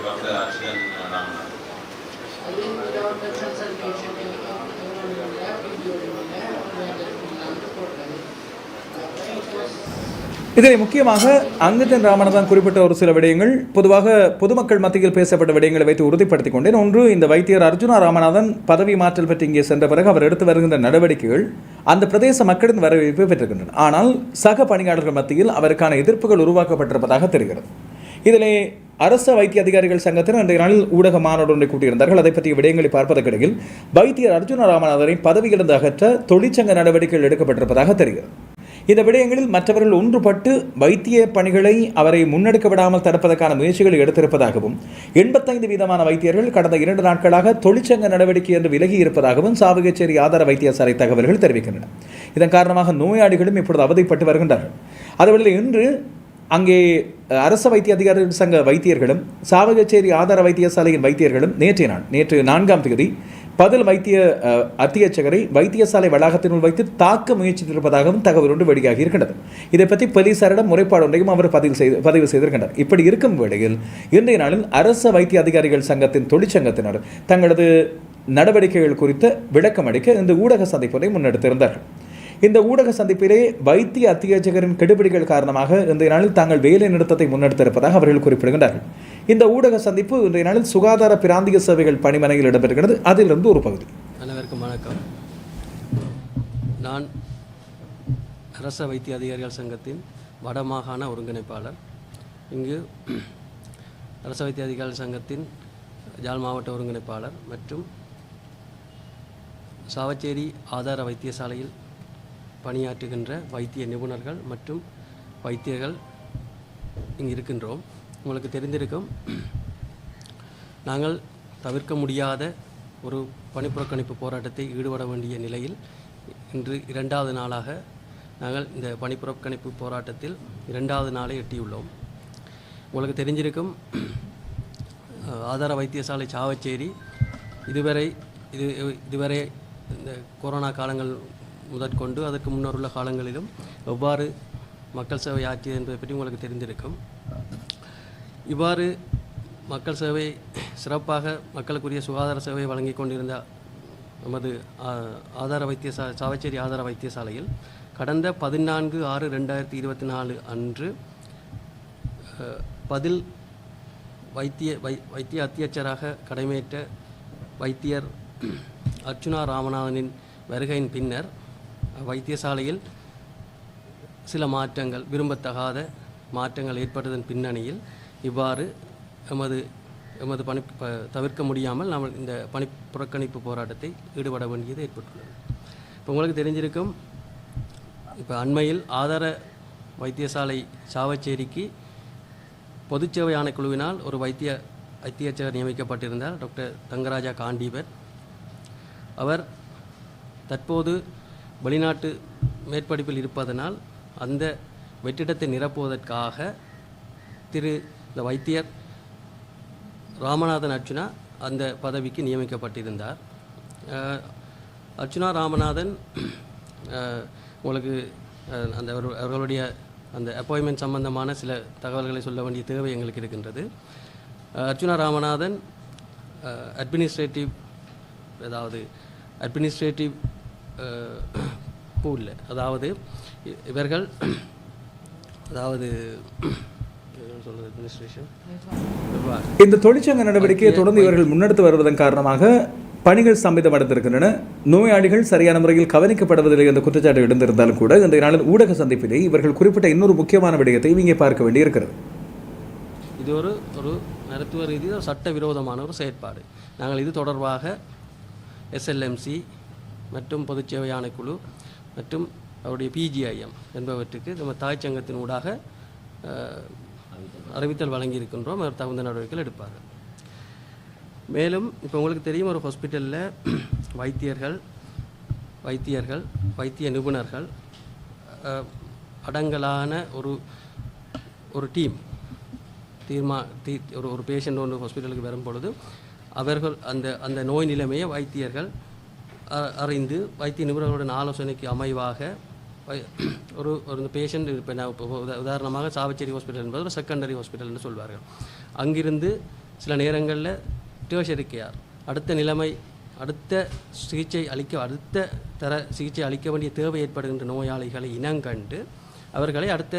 doctor Archan Ramanath அது வித்தவுட் கன்சல்டேஷன் போட்டது இதில் முக்கியமாக அங்கஜன் ராமநாதன் குறிப்பிட்ட ஒரு சில விடயங்கள் பொதுவாக பொதுமக்கள் மத்தியில் பேசப்பட்ட விடயங்களை வைத்து உறுதிப்படுத்திக் கொண்டேன். ஒன்று இந்த வைத்தியர் அர்ஜுனா ராமநாதன் பதவி மாற்றல் பற்றி இங்கே சென்ற பிறகு அவர் எடுத்து வருகின்ற நடவடிக்கைகள் அந்த பிரதேச மக்களின் வரவேற்பை பெற்றிருக்கின்றன. ஆனால் சக பணியாளர்கள் மத்தியில் அவருக்கான எதிர்ப்புகள் உருவாக்கப்பட்டிருப்பதாக தெரிகிறது. இதிலே அரச வைத்திய அதிகாரிகள் சங்கத்தினர் இன்றைய நாளில் ஊடக மாநாடு ஒன்றை கூட்டியிருந்தார்கள். அதை பற்றிய விடயங்களை பார்ப்பதற்கிடையில் வைத்தியர் அர்ஜுன ராமநாதனை பதவியிலிருந்து அகற்ற தொழிற்சங்க நடவடிக்கைகள் எடுக்கப்பட்டிருப்பதாக தெரிகிறது. இந்த விடயங்களில் மற்றவர்கள் ஒன்றுபட்டு வைத்திய பணிகளை அவரை முன்னெடுக்க விடாமல் தடுப்பதற்கான முயற்சிகளை எடுத்திருப்பதாகவும் எண்பத்தைந்து வீதமான வைத்தியர்கள் கடந்த இரண்டு நாட்களாக தொழிற்சங்க நடவடிக்கை என்று விலகி இருப்பதாகவும் சாவகச்சேரி ஆதார வைத்தியசாலை தகவல்கள் தெரிவிக்கின்றன. இதன் காரணமாக நோயாளிகளும் இப்பொழுது அவதிப்பட்டு வருகின்றார்கள் அதுவரையில் இன்று அங்கே அரச வைத்திய அதிகாரிகள் சங்க வைத்தியர்களும் சாவகச்சேரி ஆதார வைத்தியசாலையின் வைத்தியர்களும் நேற்றைய நாள் நேற்று நான்காம் தேதி பதில் வைத்திய அத்தியட்சகரை வைத்தியசாலை வளாகத்தினுள் வைத்து தாக்க முயற்சித்திருப்பதாகவும் தகவல் ஒன்று வெளியாகி இருக்கின்றது. இதை பற்றி போலீசாரிடம் முறைப்பாடு ஒன்றையும் அவர் பதிவு செய்து பதிவு செய்திருக்கின்றனர் இப்படி இருக்கும் வேளையில் இன்றைய நாளில் அரச வைத்திய அதிகாரிகள் சங்கத்தின் தொழிற்சங்கத்தினர் தங்களது நடவடிக்கைகள் குறித்து விளக்கம் அளிக்க இந்த ஊடக சந்திப்பினை முன்னெடுத்திருந்தார்கள் இந்த ஊடக சந்திப்பிலே வைத்திய அத்தியட்சகரின் கெடுபிடிகள் காரணமாக இன்றைய நாளில் தாங்கள் வேலை நிறுத்தத்தை முன்னெடுத்திருப்பதாக அவர்கள் குறிப்பிடுகின்றார்கள். இந்த ஊடக சந்திப்பு இன்றைய நாளில் சுகாதார பிராந்திய சேவைகள் பணிமனையில் இடம்பெறுகிறது. அதிலிருந்து ஒரு பகுதி. அனைவருக்கும் வணக்கம். நான் அரச வைத்திய அதிகாரிகள் சங்கத்தின் வடமாகாண ஒருங்கிணைப்பாளர். இங்கு அரச வைத்திய அதிகாரிகள் சங்கத்தின் ஜாழ் மாவட்ட ஒருங்கிணைப்பாளர் மற்றும் சாவச்சேரி ஆதார வைத்தியசாலையில் பணியாற்றுகின்ற வைத்திய நிபுணர்கள் மற்றும் வைத்தியர்கள் இங்கு இருக்கின்றோம். உங்களுக்கு தெரிந்திருக்கும். நாங்கள் தவிர்க்க முடியாத ஒரு பணிப்புறக்கணிப்பு போராட்டத்தை ஈடுபட வேண்டிய நிலையில் இன்று இரண்டாவது நாளாக நாங்கள் இந்த பணிப்புறக்கணிப்பு போராட்டத்தில் இரண்டாவது நாளை எட்டியுள்ளோம். உங்களுக்கு தெரிஞ்சிருக்கும் ஆதார வைத்தியசாலை சாவச்சேரி இதுவரை இது இதுவரை இந்த கொரோனா காலங்கள் முதற்கொண்டு அதற்கு முன்னர் உள்ள காலங்களிலும் எவ்வாறு மக்கள் சேவை ஆற்றியது என்பதை பற்றி உங்களுக்கு தெரிந்திருக்கும். இவ்வாறு மக்கள் சேவை சிறப்பாக மக்களுக்குரிய சுகாதார சேவை வழங்கி கொண்டிருந்த நமது ஆ, ஆதார வைத்தியசா சாவச்சேரி ஆதார வைத்தியசாலையில் கடந்த பதினான்கு ஆறு ரெண்டாயிரத்தி இருபத்தி நாலு அன்று பதில் வைத்திய வை வைத்திய அத்தியட்சராக கடமையேற்ற வைத்தியர் அர்ச்சுனா ராமநாதனின் வருகையின் பின்னர் வைத்தியசாலையில் சில மாற்றங்கள் விரும்பத்தகாத மாற்றங்கள் ஏற்பட்டதன் பின்னணியில் இவ்வாறு எமது எமது பணி தவிர்க்க முடியாமல் நாம் இந்த பணி புறக்கணிப்பு போராட்டத்தை ஈடுபட வேண்டியது ஏற்பட்டுள்ளது. இப்போ உங்களுக்கு தெரிஞ்சிருக்கும் இப்போ அண்மையில் ஆதார வைத்தியசாலை சாவச்சேரிக்கு பொதுச்சேவை ஆணைக்குழுவினால் ஒரு வைத்திய வைத்தியச்சர் நியமிக்கப்பட்டிருந்தார் டாக்டர் தங்கராஜா காண்டீபர். அவர் தற்போது வெளிநாட்டு மேற்படிப்பில் இருப்பதனால் அந்த வெற்றிடத்தை நிரப்புவதற்காக திரு இந்த வைத்தியர் ராமநாதன் அர்ச்சுனா அந்த பதவிக்கு நியமிக்கப்பட்டிருந்தார். அர்ச்சுனா ராமநாதன் உங்களுக்கு அந்த அவர்- அவர்களுடைய அந்த அப்பாயின்மெண்ட் சம்பந்தமான சில தகவல்களை சொல்ல வேண்டிய தேவை எங்களுக்கு இருக்கின்றது. அர்ச்சுனா ராமநாதன் அட்மினிஸ்ட்ரேட்டிவ் அதாவது அட்மினிஸ்ட்ரேட்டிவ் பூலில் அதாவது இ- இவர்கள் அதாவது இந்த தொழிற்சங்க நடவடிக்கையை தொடர்ந்து இவர்கள் முன்னெடுத்து வருவதன் காரணமாக பணிகள் ஸ்தம்பிதமடைந்திருக்கின்றன நோயாளிகள் சரியான முறையில் கவனிக்கப்படுவதில்லை என்ற குற்றச்சாட்டு எழுந்திருந்தாலும் கூட இந்த நாளில் ஊடக சந்திப்பிலே இவர்கள் குறிப்பிட்ட இன்னொரு முக்கியமான விடயத்தை இங்கே பார்க்க வேண்டியிருக்கிறது. இது ஒரு ஒரு மருத்துவ ரீதியில் சட்ட விரோதமான ஒரு செயற்பாடு. நாங்கள் இது தொடர்பாக எஸ்எல்எம்சி மற்றும் பொதுச்சேவை ஆணைக்குழு மற்றும் அவருடைய பிஜிஐஎம் என்பவற்றுக்கு நம்ம தாய் சங்கத்தின் ஊடாக அறிவித்தல் வழங்கியிருக்கின்றோம். அவர் தகுந்த நடவடிக்கைகள் எடுப்பார்கள் மேலும் இப்போ உங்களுக்கு தெரியும் ஒரு ஹாஸ்பிட்டலில் வைத்தியர்கள் வைத்தியர்கள் வைத்திய நிபுணர்கள் அடங்கலான ஒரு ஒரு டீம் தீர்மா தீ ஒரு ஒரு பேஷண்ட் ஒன்று ஹாஸ்பிட்டலுக்கு வரும் பொழுது அவர்கள் அந்த அந்த நோய் நிலைமையை வைத்தியர்கள் அ- அறிந்து வைத்திய நிபுணர்களுடன் ஆலோசனைக்கு அமைவாக ஒரு ஒரு பேஷண்ட் இப்போ நான் இப்போ உதாரணமாக சாவச்சேரி ஹாஸ்பிட்டல் என்பது ஒரு செகண்டரி ஹாஸ்பிட்டல்னு சொல்வார்கள். அங்கிருந்து சில நேரங்களில் டேர்ஷரி கேர் அடுத்த நிலைமை அடுத்த சிகிச்சை அளிக்க அடுத்த தர சிகிச்சை அளிக்க வேண்டிய தேவை ஏற்படுகின்ற நோயாளிகளை இனங்கண்டு அவர்களை அடுத்த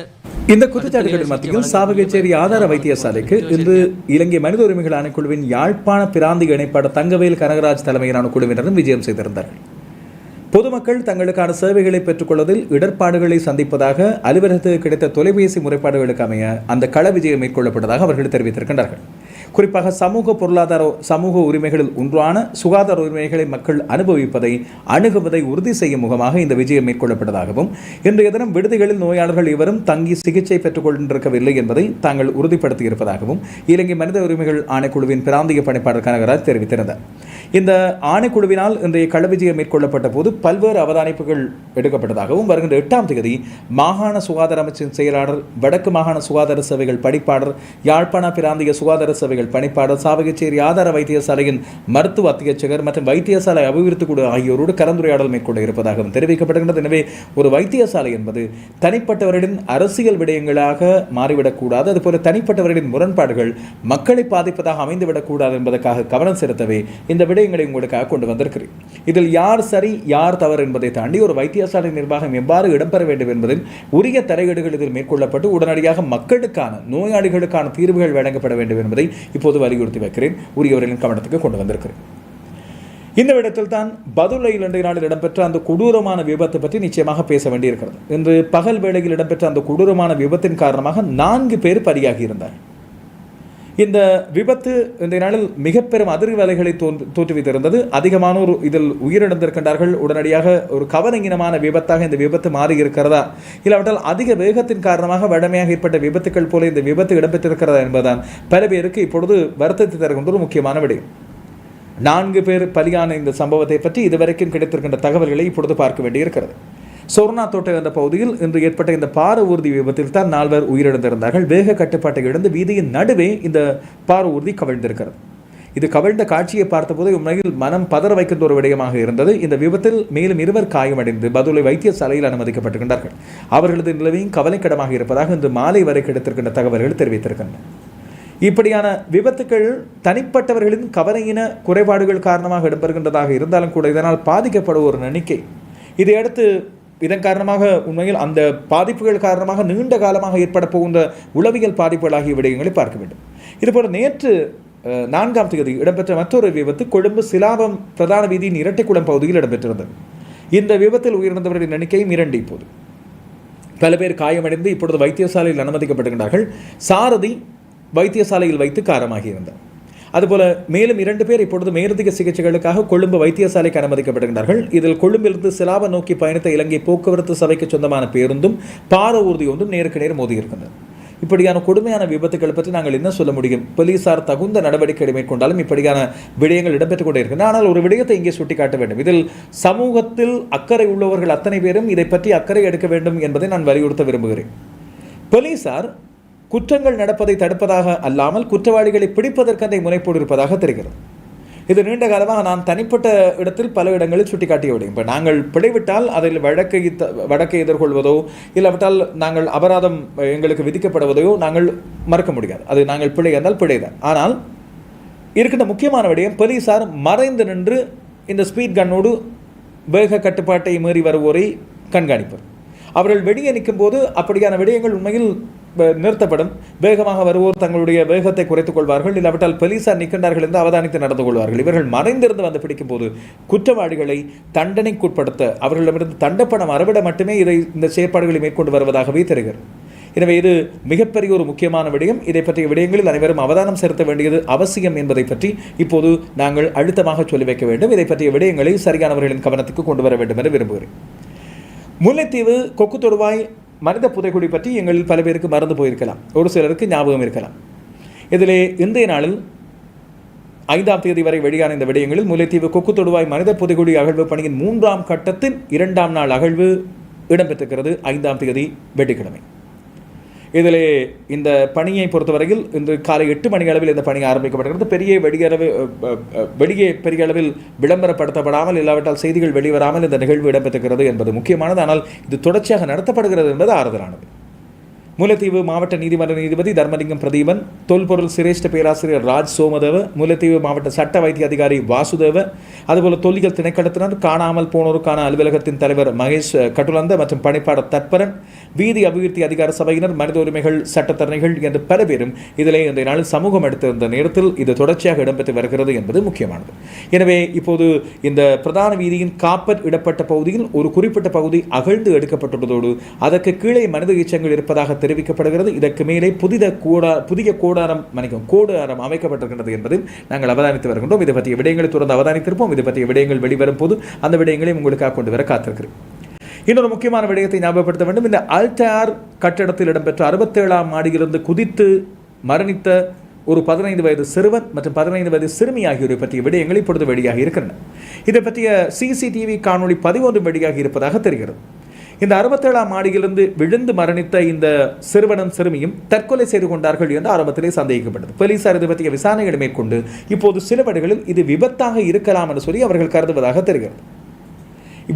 இந்த குற்றச்சாட்டுகளின் மத்தியில் சாவகச்சேரி ஆதார வைத்தியசாலைக்கு இன்று இலங்கை மனித உரிமைகள் ஆணைக்குழுவின் யாழ்ப்பாண பிராந்திய இணைப்பாளர் தங்கவேல் கனகராஜ் தலைமையிலான குழுவினரும் விஜயம் செய்திருந்தார்கள். பொதுமக்கள் தங்களுக்கான சேவைகளை பெற்றுக்கொள்வதில் இடர்பாடுகளை சந்திப்பதாக அலுவலகத்துக்கு கிடைத்த தொலைபேசி முறைப்பாடுகளுக்கு அமைய அந்த கள விஜயம் மேற்கொள்ளப்பட்டதாக அவர்கள் தெரிவித்திருக்கின்றார்கள். குறிப்பாக சமூக பொருளாதார சமூக உரிமைகளில் ஒன்றான சுகாதார உரிமைகளை மக்கள் அனுபவிப்பதை அணுகுவதை உறுதி செய்யும் முகமாக இந்த விஜயம் மேற்கொள்ளப்பட்டதாகவும் இன்றைய தினம் விடுதிகளில் நோயாளர்கள் இவரும் தங்கி சிகிச்சை பெற்றுக் கொண்டிருக்கவில்லை என்பதை தாங்கள் உறுதிப்படுத்தியிருப்பதாகவும் இலங்கை மனித உரிமைகள் ஆணைக்குழுவின் பிராந்திய பணிப்பாளர் கனகராஜ் தெரிவித்திருந்தார். இந்த ஆணைக்குழுவினால் இன்றைய கள விஜயம் மேற்கொள்ளப்பட்ட போது பல்வேறு அவதானிப்புகள் எடுக்கப்பட்டதாகவும் வருகின்ற எட்டாம் தேதி மாகாண சுகாதார அமைச்சின் செயலாளர் வடக்கு மாகாண சுகாதார சேவைகள் பணிப்பாளர் யாழ்ப்பாண பிராந்திய சுகாதார சேவைகள் பணிப்பாளர் சாவகச்சேரி ஆதார வைத்தியசாலையின் மருத்துவ அத்தியட்சகர் மற்றும் வைத்தியசாலை அபிவிருத்தி குழு ஆகியோரோடு கலந்துரையாடல் மேற்கொள்ள இருப்பதாகவும் தெரிவிக்கப்படுகின்றது எனவே ஒரு வைத்தியசாலை என்பது தனிப்பட்டவர்களின் அரசியல் விடயங்களாக மாறிவிடக்கூடாது. அதுபோல தனிப்பட்டவர்களின் முரண்பாடுகள் மக்களை பாதிப்பதாக அமைந்துவிடக்கூடாது என்பதற்காக கவனம் செலுத்தவே இந்த விடயங்களை உங்களுக்காக கொண்டு வந்திருக்கிறேன். இதில் யார் சரி யார் தவறு என்பதை தாண்டி ஒரு வைத்தியசாலை நிர்வாகம் எவ்வாறு இடம்பெற வேண்டும் என்பதில் உரிய தலையீடுகள் இதில் மேற்கொள்ளப்பட்டு உடனடியாக மக்களுக்கான நோயாளிகளுக்கான தீர்வுகள் வழங்கப்பட வேண்டும் என்பதை இப்போது வலியுறுத்தி வைக்கிறேன். உரியவர்களின் கவனத்துக்கு கொண்டு வந்திருக்கிறேன். இந்த விடத்தில் தான் பதுலையில் இன்றைய நாளில் இடம்பெற்ற அந்த கொடூரமான விபத்து பற்றி நிச்சயமாக பேச வேண்டியிருக்கிறது. இன்று பகல் வேளையில் இடம்பெற்ற அந்த கொடூரமான விபத்தின் காரணமாக நான்கு பேர் பலியாகி இருந்தார் இந்த விபத்து இந்த நாளில் மிக பெரும் அதிர்வலைகளை தோன்று தோற்றுவித்திருந்தது. அதிகமானோர் இதில் உயிரிழந்திருக்கின்றார்கள். உடனடியாக ஒரு கவனங்கினமான விபத்தாக இந்த விபத்து மாறி இருக்கிறதா இல்லாவிட்டால் அதிக வேகத்தின் காரணமாக வடமையாக ஏற்பட்ட விபத்துக்கள் போல இந்த விபத்து இடம்பெற்றிருக்கிறதா என்பதுதான் பல பேருக்கு இப்பொழுது வருத்தத்தை தருகின்ற ஒரு முக்கியமான விடயம். நான்கு பேர் பலியான இந்த சம்பவத்தை பற்றி இதுவரைக்கும் கிடைத்திருக்கின்ற தகவல்களை இப்பொழுது பார்க்க வேண்டியிருக்கிறது. சொர்ணா தோட்ட என்ற பகுதியில் இன்று ஏற்பட்ட இந்த பார ஊர்தி விபத்தில் தான் நால்வர் உயிரிழந்திருந்தார்கள். வேக கட்டுப்பாட்டை இழந்து வீதியின் நடுவே இந்த பார ஊர்தி கவிழ்ந்திருக்கிறது. இது கவிழ்ந்த காட்சியை பார்த்தபோது உண்மையில் மனம் பதற வைக்கின்ற ஒரு விடயமாக இருந்தது. இந்த விபத்தில் மேலும் இருவர் காயமடைந்து பதுளை வைத்தியசாலையில் அனுமதிக்கப்பட்டிருக்கின்றார்கள் அவர்களது நிலவையும் கவலைக்கிடமாக இருப்பதாக இன்று மாலை வரை கிடைத்திருக்கின்ற தகவல்கள் தெரிவித்திருக்கின்றன. இப்படியான விபத்துக்கள் தனிப்பட்டவர்களின் கவலையின குறைபாடுகள் காரணமாக இடம்பெறுகின்றதாக இருந்தாலும் கூட இதனால் பாதிக்கப்படும் ஒரு எண்ணிக்கை இதையடுத்து இதன் காரணமாக உண்மையில் அந்த பாதிப்புகள் காரணமாக நீண்ட காலமாக ஏற்பட போகின்ற உளவியல் பாதிப்புகள் ஆகிய விடயங்களை பார்க்க வேண்டும். இதுபோல் நேற்று நான்காம் தேதி இடம்பெற்ற மற்றொரு விபத்து கொழும்பு சிலாபம் பிரதான வீதியின் இரட்டைக்குளம் பகுதியில் இடம்பெற்றிருந்தது. இந்த விபத்தில் உயிரிழந்தவர்களின் எண்ணிக்கையும் இரண்டு இப்போது பல பேர் காயமடைந்து இப்பொழுது வைத்தியசாலையில் அனுமதிக்கப்பட்டிருக்கிறார்கள் சாரதி வைத்தியசாலையில் வைத்து காரமாகியிருந்தார் அதுபோல மேலும் இரண்டு பேர் இப்பொழுது மேலதிக சிகிச்சைகளுக்காக கொழும்பு வைத்தியசாலைக்கு அனுமதிக்கப்படுகின்றார்கள். இதில் கொழும்பிலிருந்து சிலாப நோக்கி பயணித்த இலங்கை போக்குவரத்து சபைக்கு சொந்தமான பேருந்தும் பார ஊர்தி ஒன்றும் நேருக்கு நேர் மோதியிருக்கின்றன இப்படியான கொடுமையான விபத்துக்கள் பற்றி நாங்கள் என்ன சொல்ல முடியும்? போலீசார் தகுந்த நடவடிக்கை மேற்கொண்டாலும் இப்படியான விடயங்கள் இடம்பெற்றுக் கொண்டே இருக்கின்றன. ஆனால் ஒரு விடயத்தை இங்கே சுட்டிக்காட்ட வேண்டும். இதில் சமூகத்தில் அக்கறை உள்ளவர்கள் அத்தனை பேரும் இதை பற்றி அக்கறை எடுக்க வேண்டும் என்பதை நான் வலியுறுத்த விரும்புகிறேன். போலீசார் குற்றங்கள் நடப்பதை தடுப்பதாக அல்லாமல் குற்றவாளிகளை பிடிப்பதற்கென்ற முனைப்போடு இருப்பதாக தெரிகிறது. இது நீண்ட காலமாக நான் தனிப்பட்ட இடத்தில் பல இடங்களில் சுட்டிக்காட்டிய விடையும் இப்போ நாங்கள் பிழைவிட்டால் அதில் வழக்கை த- வழக்கை எதிர்கொள்வதோ இல்லாவிட்டால் நாங்கள் அபராதம் எங்களுக்கு விதிக்கப்படுவதையோ நாங்கள் மறக்க முடியாது. அது நாங்கள் பிழை என்றால் பிழைதான் ஆனால் இருக்கின்ற முக்கியமான விடயம் போலீஸார் மறைந்து நின்று இந்த ஸ்பீட் கன்னோடு வேக கட்டுப்பாட்டை மீறி வருவோரை கண்காணிப்பர் அவர்கள் வெளியே நிற்கும் போது அப்படியான விடயங்கள் உண்மையில் நிறுத்தப்படும். வேகமாக வருவோர் தங்களுடைய வேகத்தை குறைத்துக் கொள்வார்கள். இல்லாவிட்டால் போலீசார் நிற்கின்றார்கள் என்று அவதானித்து நடந்து கொள்வார்கள். இவர்கள் மறைந்திருந்து வந்து பிடிக்கும் போது குற்றவாளிகளை தண்டனைக்குட்படுத்த அவர்களிடமிருந்து தண்டப்பணம் அறவிட மட்டுமே இதை இந்த செயற்பாடுகளை மேற்கொண்டு வருவதாகவே தெரிகிறது. எனவே இது மிகப்பெரிய ஒரு முக்கியமான விடயம். இதை பற்றிய விடயங்களில் அனைவரும் அவதானம் செலுத்த வேண்டியது அவசியம் என்பதை பற்றி இப்போது நாங்கள் அழுத்தமாக சொல்லி வைக்க வேண்டும். இதை பற்றிய விடயங்களை சரியானவர்களின் கவனத்துக்கு கொண்டு வர வேண்டும் என்று விரும்புகிறேன். முல்லைத்தீவு கொக்கு தொடுவாய் மனித புதைக்குடி பற்றி எங்களில் பல பேருக்கு மறந்து போயிருக்கலாம். ஒரு சிலருக்கு ஞாபகம் இருக்கலாம். இதிலே இன்றைய நாளில் ஐந்தாம் தேதி வரை வெளியான இந்த விடயங்களில் முல்லைத்தீவு கொக்கு தொடுவாய் மனித புதைக்குடி அகழ்வு பணியின் மூன்றாம் கட்டத்தின் இரண்டாம் நாள் அகழ்வு இடம்பெற்றிருக்கிறது ஐந்தாம் தேதி வெள்ளிக்கிழமை. இதில் இந்த பணியை பொறுத்தவரையில் இன்று காலை எட்டு மணி அளவில் இந்த பணி ஆரம்பிக்கப்படுகிறது. பெரிய வெளியளவு அஹ், வெளியே பெரிய அளவில் விளம்பரப்படுத்தப்படாமல் இல்லாவிட்டால் செய்திகள் வெளிவராமல் இந்த நிகழ்வு இடம்பெற்றுகிறது என்பது முக்கியமானது. ஆனால் இது தொடர்ச்சியாக நடத்தப்படுகிறது என்பது ஆறுதலானது. முல்லைத்தீவு மாவட்ட நீதிமன்ற நீதிபதி தர்மலிங்கம் பிரதீபன் தொல்பொருள் சிரேஷ்ட பேராசிரியர் ராஜ் சோமதேவ முல்லைத்தீவு மாவட்ட சட்ட வைத்திய அதிகாரி வாசுதேவ அதுபோல தொல்லியல் திணைக்களத்தினர் காணாமல் போனோருக்கான அலுவலகத்தின் தலைவர் மகேஷ் கட்டுலந்த மற்றும் பணிப்பாளர் தத்பரன் வீதி அபிவிருத்தி அதிகார சபையினர் மனித உரிமைகள் சட்டத்தரணிகள் என்று பல பேரும் இதிலே இன்றைய நாளில் சமூகம் எடுத்திருந்த நேரத்தில் இது தொடர்ச்சியாக இடம்பெற்று வருகிறது என்பது முக்கியமானது. எனவே இப்போது இந்த பிரதான வீதியின் காப்பர் இடப்பட்ட பகுதியில் ஒரு குறிப்பிட்ட பகுதி அகழ்ந்து எடுக்கப்பட்டுள்ளதோடு அதற்கு கீழே மனித எச்சங்கள் இருப்பதாக தெரிவிக்கப்படுகிறது. இதற்கு மேலே புதித கூடா புதிய கூடாரம் மன்னிக்கும் கூடாரம் அமைக்கப்பட்டிருக்கின்றது என்பதை நாங்கள் அவதானித்து வருகின்றோம். இதை பற்றிய விடயங்களை தொடர்ந்து அவதானித்திருப்போம். இது பற்றிய விடயங்கள் வெளிவரும் போது அந்த விடயங்களையும் உங்களுக்காக கொண்டு வர காத்திருக்கிறேன். இன்னொரு முக்கியமான விடயத்தை ஞாபகப்படுத்த வேண்டும். இந்த அல்டார் கட்டடத்தில் இடம்பெற்ற அறுபத்தேழாம் மாடியிலிருந்து குதித்து மரணித்த ஒரு பதினைந்து வயது சிறுவன் மற்றும் பதினைந்து வயது சிறுமி ஆகியோரை பற்றிய விடயங்கள் இப்பொழுது வெளியாகி இருக்கின்றன. இதை பற்றிய சிசிடிவி காணொளி பதிவொன்று வெளியாகி இருப்பதாக தெரிகிறது. இந்த அறுபத்தேழாம் மாடியிலிருந்து விழுந்து மரணித்த இந்த சிறுவனும் சிறுமியும் தற்கொலை செய்து கொண்டார்கள் என்று ஆரம்பத்திலே சந்தேகிக்கப்பட்டது. போலீசார் இது பற்றிய விசாரணைகளை மேற்கொண்டு இப்போது சில வழிகளில் இது விபத்தாக இருக்கலாம் என்று சொல்லி அவர்கள் கருதுவதாக தெரிகிறது.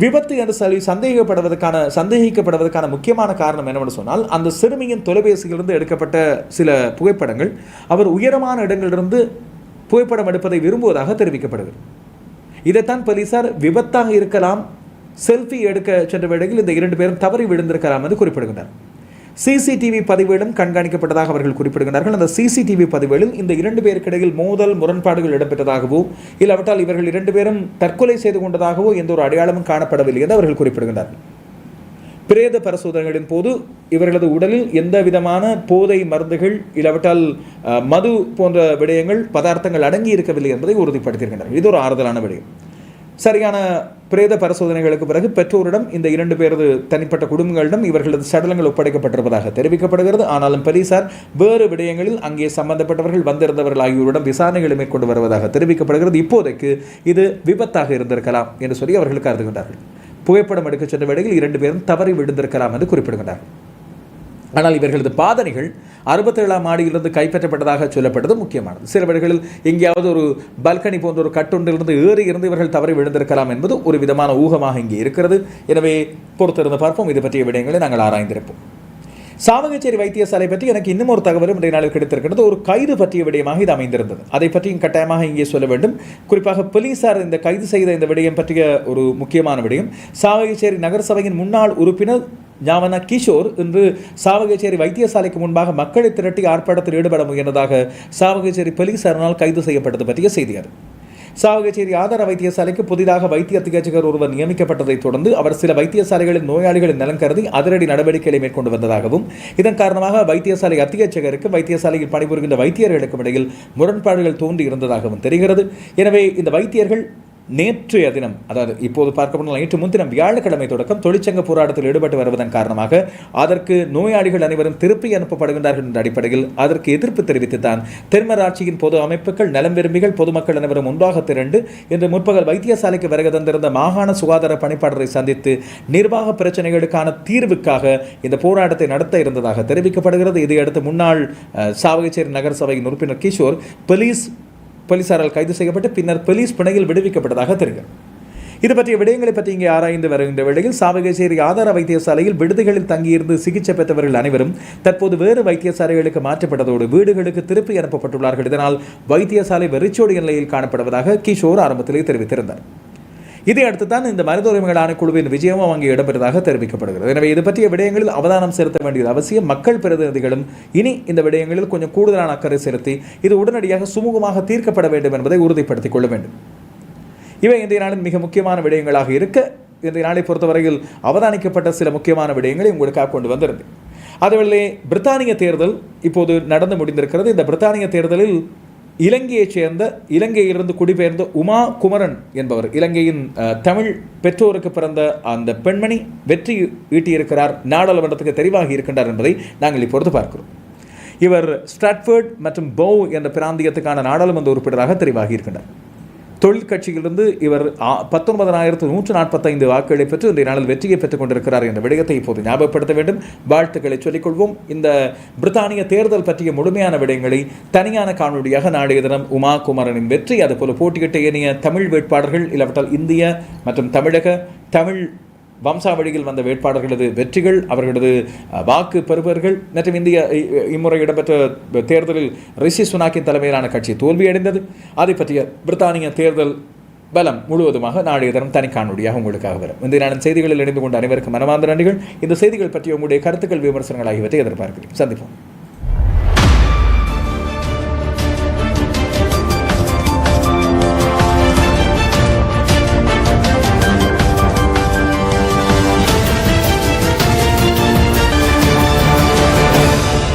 விபத்து என்று சொல்லி சந்தேகப்படுவதற்கான சந்தேகிக்கப்படுவதற்கான முக்கியமான காரணம் என்னவென்று சொன்னால் அந்த சிறுமியின் தொலைபேசியிலிருந்து எடுக்கப்பட்ட சில புகைப்படங்கள் அவர் உயரமான இடங்களிலிருந்து புகைப்படம் எடுப்பதை விரும்புவதாக தெரிவிக்கப்படுகிறது. இதைத்தான் போலீசார் விபத்தாக இருக்கலாம் செல்ஃபி எடுக்க சென்ற வேளையில் இந்த இரண்டு பேரும் தவறி விழுந்திருக்கலாம் என்று குறிப்பிடுகின்றனர். சிசிடிவி பதிவேடும் கண்காணிக்கப்பட்டதாக அவர்கள் குறிப்பிடுகிறார்கள் அந்த சிசிடிவி பதிவேடில் இந்த இரண்டு பேருக்கிடையில் மோதல் முரண்பாடுகள் இடம்பெற்றதாகவோ இல்லாவிட்டால் இவர்கள் இரண்டு பேரும் தற்கொலை செய்து கொண்டதாகவோ எந்த ஒரு அடையாளமும் காணப்படவில்லை என்று அவர்கள் குறிப்பிடுகின்றார்கள் பிரேத பரிசோதனைகளின் போது இவர்களது உடலில் எந்த விதமான போதை மருந்துகள் இல்லாவிட்டால் மது போன்ற விடயங்கள் பதார்த்தங்கள் அடங்கி இருக்கவில்லை என்பதை உறுதிப்படுத்தியிருக்கின்றனர். இது ஒரு ஆறுதலான விடயம். சரியான பிரேத பரிசோதனைகளுக்கு பிறகு பெற்றோரிடம் இந்த இரண்டு பேரது தனிப்பட்ட குடும்பங்களிடம் இவர்களது சடலங்கள் ஒப்படைக்கப்பட்டிருப்பதாக தெரிவிக்கப்படுகிறது. ஆனாலும் போலீசார் வேறு விடயங்களில் அங்கே சம்பந்தப்பட்டவர்கள் வந்திருந்தவர்கள் ஆகியோரிடம் விசாரணைகளை மேற்கொண்டு வருவதாக தெரிவிக்கப்படுகிறது. இப்போதைக்கு இது விபத்தாக இருந்திருக்கலாம் என்று சொல்லி அவர்கள் கருதுகின்றார்கள். புகைப்படம் எடுக்கச் சென்ற வேளையில் இரண்டு பேரும் தவறி விழுந்திருக்கலாம் என்று குறிப்பிடுகின்றார்கள். ஆனால் இவர்களது பாதனைகள் அறுபத்தேழாம் ஆடியிலிருந்து கைப்பற்றப்பட்டதாக சொல்லப்பட்டது முக்கியமானது. சில வேளைகளில் எங்கேயாவது ஒரு பல்கனி போன்ற ஒரு கட்டொன்றிலிருந்து ஏறி இருந்து இவர்கள் தவறி விழுந்திருக்கலாம் என்பது ஒரு விதமான ஊகமாக இங்கே இருக்கிறது. எனவே பொறுத்திருந்து பார்ப்போம். இது பற்றிய விடயங்களை நாங்கள் ஆராய்ந்திருப்போம். சாவகச்சேரி வைத்தியசாலை பற்றி எனக்கு இன்னும் ஒரு தகவலும் இன்றைய நாளில் கிடைத்திருக்கிறது. ஒரு கைது பற்றிய விடயமாக இது அமைந்திருந்தது. அதை பற்றியும் கட்டாயமாக இங்கே சொல்ல வேண்டும். குறிப்பாக போலீசார் இந்த கைது செய்த இந்த விடயம் பற்றிய ஒரு முக்கியமான விடயம். சாவகச்சேரி நகரசபையின் முன்னாள் உறுப்பினர் ஞாவனா கிஷோர் இன்று சாவகச்சேரி வைத்தியசாலைக்கு முன்பாக மக்களை திரட்டி ஆர்ப்பாட்டத்தில் ஈடுபட முயன்றதாக சாவகச்சேரி போலீசாரினால் கைது செய்யப்பட்டது பற்றிய செய்தி அது. சாவகச்சேரி ஆதார வைத்தியசாலைக்கு புதிதாக வைத்திய அத்தியட்சகர் ஒருவர் நியமிக்கப்பட்டதைத் தொடர்ந்து அவர் சில வைத்தியசாலைகளின் நோயாளிகளின் நலன் கருதி அதிரடி நடவடிக்கைகளை மேற்கொண்டு வந்ததாகவும் இதன் காரணமாக வைத்தியசாலை அத்தியட்சகருக்கு வைத்தியசாலையில் பணிபுரிகின்ற வைத்தியர்களுக்கும் இடையில் முரண்பாடுகள் தோன்றி இருந்ததாகவும் தெரிகிறது. எனவே இந்த வைத்தியர்கள் நேற்றைய தினம் அதாவது இப்போது பார்க்கப்படும் நேற்று முன்தினம் வியாழக்கிழமை தொடக்கம் தொழிற்சங்க போராட்டத்தில் ஈடுபட்டு வருவதன் காரணமாக அதற்கு நோயாளிகள் அனைவரும் திருப்பி அனுப்பப்படுகின்றார்கள் என்ற அடிப்படையில் அதற்கு எதிர்ப்பு தெரிவித்துத்தான் தென்மராட்சியின் பொது அமைப்புகள் நலம் விரும்பிகள் பொதுமக்கள் அனைவரும் ஒன்றாக திரண்டு இன்று முற்பகல் வைத்தியசாலைக்கு வருகை தந்திருந்த மாகாண சுகாதார பணிப்பாளரை சந்தித்து நிர்வாக பிரச்சனைகளுக்கான தீர்வுக்காக இந்த போராட்டத்தை நடத்த இருந்ததாக தெரிவிக்கப்படுகிறது. இதையடுத்து முன்னாள் சாவகச்சேரி நகரசபையின் உறுப்பினர் கிஷோர் போலீஸ் போலீசாரால் கைது செய்யப்பட்டு பின்னர் போலீஸ் பிணையில் விடுவிக்கப்பட்டதாக தெரிகிறது. இது பற்றிய விடயங்களை பற்றி இங்கே ஆராய்ந்து வருகின்ற வேளையில் சாவகச்சேரி ஆதார வைத்தியசாலையில் விடுதிகளில் தங்கியிருந்து சிகிச்சை பெற்றவர்கள் அனைவரும் தற்போது வேறு வைத்தியசாலைகளுக்கு மாற்றப்பட்டதோடு வீடுகளுக்கு திருப்பி அனுப்பப்பட்டுள்ளார்கள். இதனால் வைத்தியசாலை வெறிச்சோடிய நிலையில் காணப்படுவதாக கிஷோர் ஆரம்பத்திலே தெரிவித்திருந்தார். இதை அடுத்து தான் இந்த மனித உரிமைகள் ஆணைக்குழுவின் விஜயமும் அங்கே இடம்பெற்றதாக தெரிவிக்கப்படுகிறது. எனவே இது பற்றிய விடயங்களில் அவதானம் செலுத்த வேண்டியது அவசியம். மக்கள் பிரதிநிதிகளும் இனி இந்த விடயங்களில் கொஞ்சம் கூடுதலான அக்கறை செலுத்தி இது உடனடியாக சுமூகமாக தீர்க்கப்பட வேண்டும் என்பதை உறுதிப்படுத்திக் கொள்ள வேண்டும். இவை இந்திய நாளின் மிக முக்கியமான விடயங்களாக இருக்க இந்த நாளை பொறுத்தவரையில் அவதானிக்கப்பட்ட சில முக்கியமான விடயங்களை உங்களுக்காக கொண்டு வந்திருந்தேன். அதுவேளை பிரித்தானிய தேர்தல் இப்போது நடந்து முடிந்திருக்கிறது. இந்த பிரித்தானிய தேர்தலில் இலங்கையைச் சேர்ந்த இலங்கையிலிருந்து குடிபெயர்ந்த உமா குமரன் என்பவர் இலங்கையின் தமிழ் பெற்றோருக்கு பிறந்த அந்த பெண்மணி வெற்றி ஈட்டியிருக்கிறார். நாடாளுமன்றத்துக்கு தெரிவாகி இருக்கின்றார் என்பதை நாங்கள் இப்பொழுது பார்க்கிறோம். இவர் ஸ்ட்ராட்ஃபர்ட் மற்றும் பௌ என்ற பிராந்தியத்துக்கான நாடாளுமன்ற உறுப்பினராக தெரிவாகி இருக்கின்றார். தொழிற்கட்சியிலிருந்து இவர் பத்தொன்பதாயிரத்து நூற்று நாற்பத்தைந்து வாக்குகளை பெற்று இன்றைய நாளில் வெற்றியை பெற்றுக் கொண்டிருக்கிறார் என்ற விடயத்தை இப்போது ஞாபகப்படுத்த வேண்டும். வாழ்த்துக்களை சொல்லிக்கொள்வோம். இந்த பிரித்தானிய தேர்தல் பற்றிய முழுமையான விடயங்களை தனியான காணொலியாக நாளைய தினம் உமா குமரனின் வெற்றி அதுபோல போட்டியிட்ட ஏனைய தமிழ் வேட்பாளர்கள் இல்லாவிட்டால் இந்திய மற்றும் தமிழக தமிழ் வம்சாவழியில் வந்த வேட்பாளர்களது வெற்றிகள் அவர்களது வாக்கு பெறுபவர்கள் மற்றும் இந்திய இம்முறை இடம்பெற்ற தேர்தலில் ரிஷி சுனாக்கின் தலைமையிலான கட்சி தோல்வியடைந்தது. அதை பற்றிய பிரித்தானிய தேர்தல் பலம் முழுவதுமாக நாளைய தினம் தனி உங்களுக்காக வரும். இந்த நாளின் செய்திகளில் இணைந்து கொண்ட அனைவருக்கும் மனமார்ந்த நன்றிகள். இந்த செய்திகள் பற்றிய உங்களுடைய கருத்துக்கள் விமர்சனங்கள் ஆகியவற்றை எதிர்பார்க்கிறேன். சந்திப்போம்.